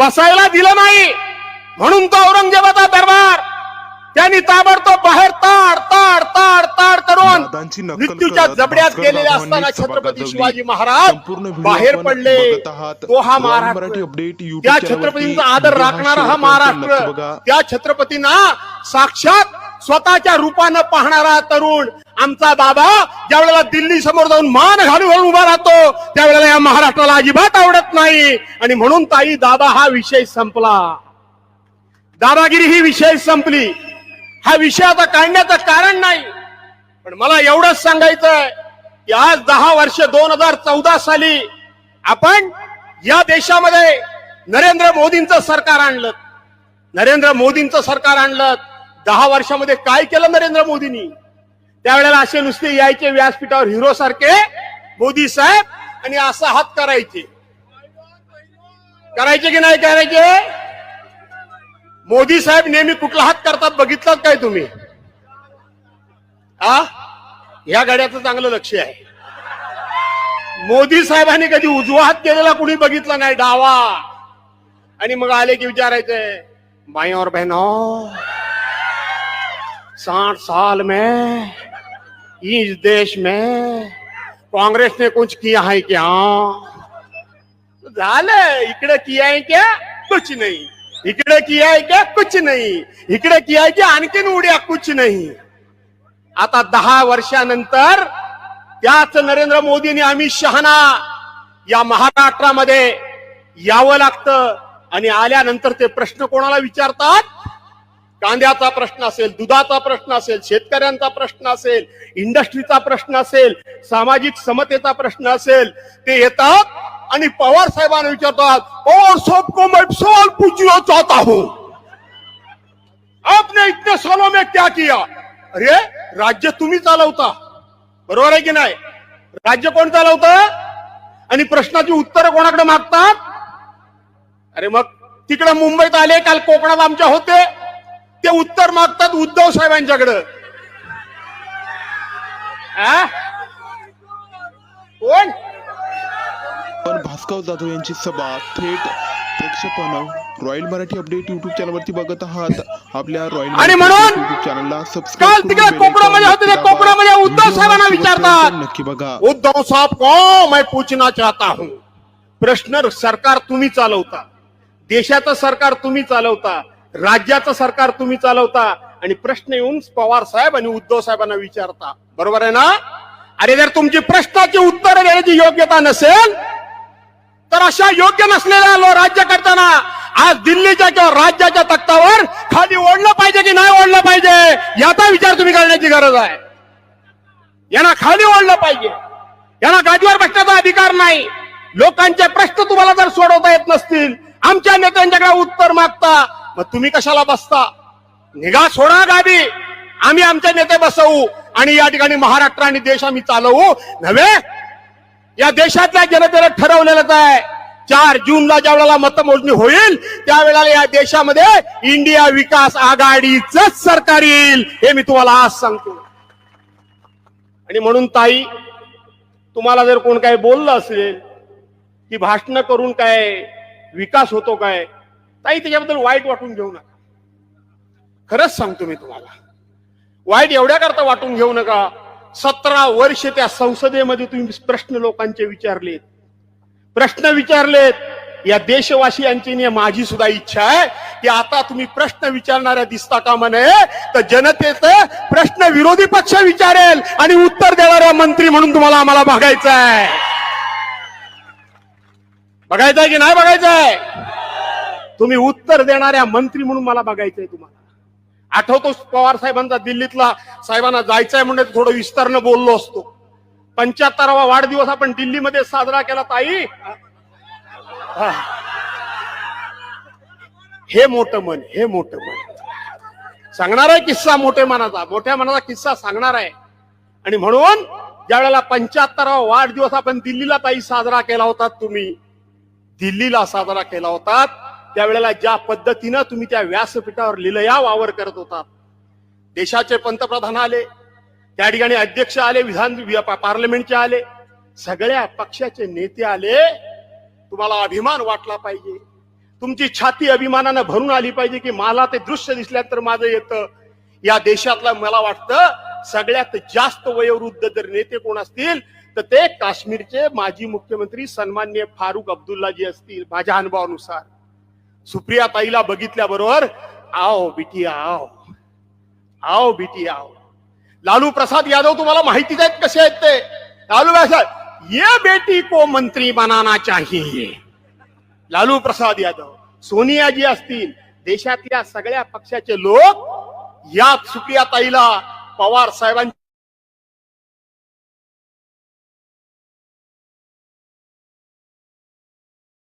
बसायला दिलं नाही. म्हणून तो औरंगजेबाचा दरबार त्यांनी ताबडतोब बाहेर ताड ताड ताड ताड करून मृत्यूच्या जबड्यात गेलेले असताना छत्रपती. शिवाजी महाराज बाहेर पडले. तो हा महाराष्ट्र त्या छत्रपतींचा आदर राखणारा हा महाराष्ट्र. त्या छत्रपतींना साक्षात स्वतःच्या रूपानं पाहणारा तरुण आमचा बाबा ज्या वेळेला दिल्ली समोर जाऊन मान घालून घालून उभा राहतो त्यावेळेला या महाराष्ट्राला अजिबात आवडत नाही आणि म्हणून ताई दादा हा विषय संपला दादागिरी ही विषय संपली हा विषय आता काढण्याचं कारण नाही. पण मला एवढंच सांगायचंय की आज दहा वर्ष दोन हजार चौदा साली आपण या देशामध्ये नरेंद्र मोदींचं सरकार आणलं. नरेंद्र मोदींचं सरकार आणलं. दहा वर्षामध्ये काय केलं नरेंद्र मोदींनी? त्यावेळेला असे नुसते यायचे व्यासपीठावर हिरो सारखे मोदी साहेब आणि असा हात करायचे. करायचे की नाही करायचे? मोदी साहेब नेहमी कुठला हात करतात बघितलात काय तुम्ही? आ? या गाड्याचं चांगलं लक्ष आहे. मोदी साहेबांनी कधी उजवा हात केलेला कुणी बघितला नाही डावा. आणि मग आले की विचारायचंय भाई और बहनों साठ साल में इस देश में काँग्रेस ने कुछ किया है क्या? झालं इकडे किया है क्या? कुछ नाही. इकडे किया है कुछ नाही. इकडे किया की आणखीन उड्या? कुछ नाही. आता दहा वर्षानंतर त्याच नरेंद्र मोदींनी अमित शहाना या महाराष्ट्रामध्ये यावं लागतं. आणि आल्यानंतर ते प्रश्न कोणाला विचारतात? कांद्याचा प्रश्न असेल दुधाचा प्रश्न असेल शेतकऱ्यांचा प्रश्न असेल इंडस्ट्रीचा प्रश्न असेल सामाजिक समतेचा प्रश्न असेल ते येतात आणि पवार साहेबांना विचारतात पवार साहब को मैं सवाल पूछना चाहता हूं। आपने इतने सालों में क्या किया? अरे राज्य तुम्ही चालवता बरोबर आहे की नाही? राज्य कोण चालवतं? आणि प्रश्नाची उत्तरं कोणाकडे मागतात? अरे मग तिकडे मुंबईत आले काल कोकणात आमच्या होते ते उत्तर मागतात उद्धव साहेबांच्याकडं. आ? कोण? पण भास्कर जाधव यांची सभा थेट प्रेक्षेपण रॉयल मराठी अपडेट युट्यूब चॅनलवरती बघत आहात. आपल्या रॉयल आणि म्हणून युट्यूब चॅनलला काल सबस्क्राईब तिकडे कोकणामध्ये होते ते कोकणामध्ये उद्धव साहेबांना विचारतात नक्की बघा. उद्धव साहब को मैं पूछना चाहता हूं. प्रश्न सरकार तुम्ही चालवता? देशाचं सरकार तुम्ही चालवता? राज्याचं सरकार तुम्ही चालवता? आणि प्रश्न येऊन पवार साहेब आणि उद्धव साहेबांना विचारता. बरोबर आहे ना? अरे जर तुमची प्रश्नाची उत्तरं देण्याची योग्यता नसेल तर अशा योग्य नसलेल्या लो राज्य करताना आज दिल्लीच्या किंवा राज्याच्या तख्तावर खाली ओढलं पाहिजे की नाही ओढलं पाहिजे याचा विचार तुम्ही करण्याची गरज आहे. यांना खाली ओढलं पाहिजे. यांना गादीवर बसण्याचा अधिकार नाही. लोकांचे प्रश्न तुम्हाला जर सोडवता येत नसतील आमच्या नेत्यांच्याकडे उत्तर मागता मग तुम्ही कशाला बसता? निघा सोडा गादी. आम्ही आमचे नेते बसवू आणि या ठिकाणी महाराष्ट्र आणि देश आम्ही चालवू. नव्हे या देशातल्या जनतेनं ठरवलेलंच आहे चार जूनला ज्या वेळेला मतमोजणी होईल त्यावेळेला या देशामध्ये इंडिया विकास आघाडीच सरकार येईल हे मी तुम्हाला आज सांगतो. आणि म्हणून ताई तुम्हाला जर कोण काय बोललं असेल की भाषण करून काय विकास होतो काय ताई त्याच्याबद्दल वाईट वाटून घेऊ नका. खरंच सांगतो मी तुम्हाला. वाईट एवढ्या करता वाटून घेऊ नका सतरा वर्ष त्या संसदेमध्ये तुम्ही प्रश्न लोकांचे विचारलेत. प्रश्न विचारलेत. या देशवासियांची माझी सुद्धा इच्छा आहे की आता तुम्ही प्रश्न विचारणाऱ्या दिसता कामा नये तर जनतेचं प्रश्न विरोधी पक्ष विचारेल आणि उत्तर देणाऱ्या मंत्री म्हणून तुम्हाला आम्हाला बघायचं आहे. बघायचंय की नाही बघायचंय तुम्ही उत्तर देणाऱ्या मंत्री म्हणून मला बघायचंय तुम्हाला. आठवतो पवार साहेबांचा दिल्लीतला? साहेबांना जायचंय म्हणजे थोडं विस्तारनं बोललो असतो. पंच्याहत्तरावा वाढदिवस आपण दिल्लीमध्ये साजरा केला ताई. हे. मोठं मन हे मोठं मन. सांगणार आहे किस्सा मोठ्या मनाचा. मोठ्या मनाचा किस्सा सांगणार आहे. आणि म्हणून ज्या वेळेला पंच्याहत्तरावा वाढदिवस आपण दिल्लीला ताई साजरा केला होता तुम्ही दिल्लीला साजरा केला होता त्यावेळेला ज्या पद्धतीनं तुम्ही त्या व्यासपीठावर लिलया वावर करत होता देशाचे पंतप्रधान आले त्या ठिकाणी अध्यक्ष आले विधान पार्लमेंटचे आले सगळ्या पक्षाचे नेते आले तुम्हाला अभिमान वाटला पाहिजे. तुमची छाती अभिमानानं भरून आली पाहिजे की मला ते दृश्य दिसल्यानंतर माझं येतं. या देशातला मला वाटतं सगळ्यात जास्त वयोवृद्ध जर नेते कोण असतील तर ते काश्मीरचे माजी मुख्यमंत्री सन्मान्य फारुख अब्दुल्लाजी असतील माझ्या अनुभवानुसार. सुप्रिया ताईला बघितल्याबरोबर आओ बिटी आओ आओ बिटी आओ. लालू प्रसाद यादव तुम्हाला माहितीच आहेत कसे आहेत ते? लालू प्रसाद ये बेटी को मंत्री बनाना चाहिए. लालू प्रसाद यादव सोनिया जी असतील देशातल्या सगळ्या पक्षाचे लोक या सुप्रिया ताईला पवार साहेबांच्या